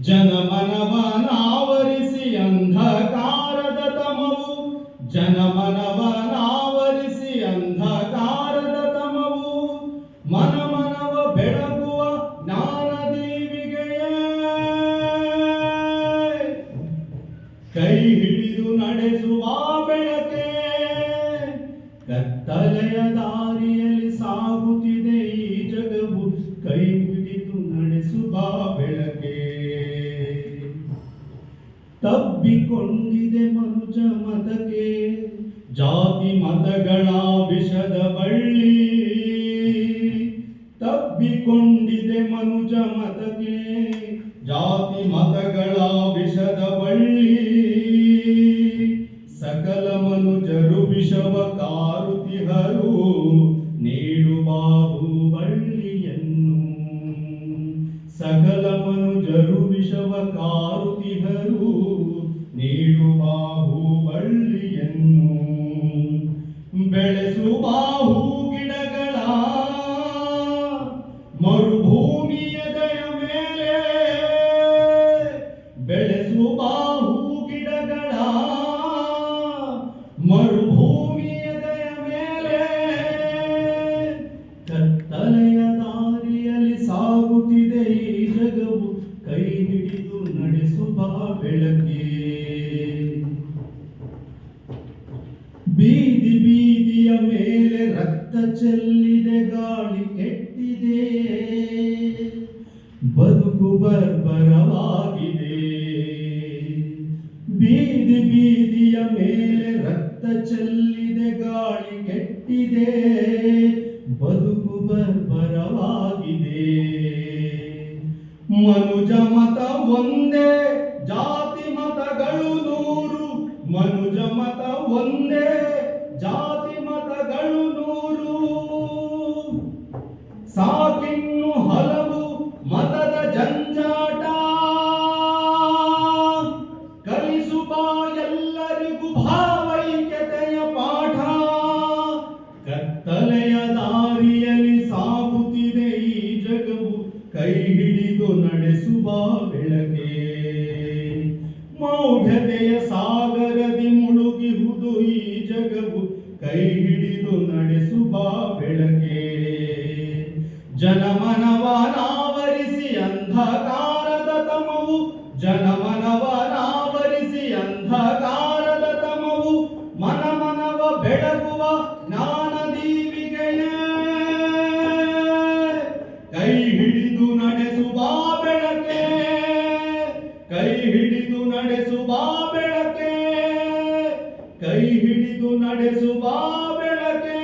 ಜನಮನವನಾವರಿಸಿ ಅಂಧಕಾರದ ತಮವು ಜನಮನವನಾವರಿಸಿ ಅಂಧಕಾರದ ತಮವು ಮನಮನವ ಬೆಳಗುವ ದೀವಿಗೆಯೇ ಕೈ ಹಿಡಿದು ನಡೆಸುವ ಬೆಳಕೆ. ಕತ್ತಲೆಯ ದಾರಿಯಲ್ಲಿ ನಡೆಸುವ ಬೆಳಕೆ. ತಬ್ಬಿಕೊಂಡಿದೆ ಮನುಜ ಮತಕ್ಕೆ ಜಾತಿ ಮತಗಳ ವಿಷದ ಬಳ್ಳಿ. ತಬ್ಬಿಕೊಂಡಿದೆ ಮನುಜ ಮತಕ್ಕೆ ಜಾತಿ ಮತಗಳ ವಿಷದ ಬಳ್ಳಿ. ವಿಷವ ಕಾರುತಿಹರು ನೀಡು ಬಾಹುಬಳ್ಳಿಯನ್ನು ಬೆಳೆಸು ಬಾಹು ಗಿಡಗಳ ಮರುಭೂಮಿಯ ನಡೆಸುವ ಬೆಳಗ್ಗೆ ಬೀದಿ ಬೀದಿಯ ಮೇಲೆ ರಕ್ತ ಚೆಲ್ಲಿದೆ, ಗಾಳಿ ಕೆಟ್ಟಿದೆ. ಬದುಕು ಬರ್ಬರವಾಗಿದೆ. ಬೀದಿ ಬೀದಿಯ ಮೇಲೆ ರಕ್ತ ಚೆಲ್ಲಿದೆ, ಗಾಳಿ ಕೆಟ್ಟಿದೆ. ಬದುಕು ಬರ್ಬರವಾಗಿದೆ. ಮನುಜ ಒಂದೇ ಜಾತಿ ಮತಗಳು ನೂರು, ಮನುಜ ಮತ ಒಂದೇ ಜಾತಿ ಮತಗಳು ನೂರು. ಸಾಕಿನ್ನು ಹಲವು ಮತದ ಜಂಜಾಟ. ಕಲಿಸುವ ಎಲ್ಲರಿಗೂ ಭಾವೈಕ್ಯತೆಯ ಪಾಠ. ಕತ್ತಲೆಯ ದಾರಿಯಲ್ಲಿ ಸಾಗುತ್ತಿದೆ ಈ ಜಗವು, ಕೈ ಹಿಡಿದು ನಡೆಸುವ ಮೌಢ್ಯತೆಯ ಸಾಗರದಿ ಮುಳುಗಿಹುದು ಈ ಜಗವು. ಕೈ ಹಿಡಿದು ನಡೆಸುವ ಬೆಳಕೆ. ಜನಮನವನಾವರಿಸಿ ಅಂಧಕಾರದ ಹಿಡಿದು ನಡೆಸುವ ಬೆಳಕೆ. ಕೈ ಹಿಡಿದು ನಡೆಸುವ ಬೆಳಕೆ.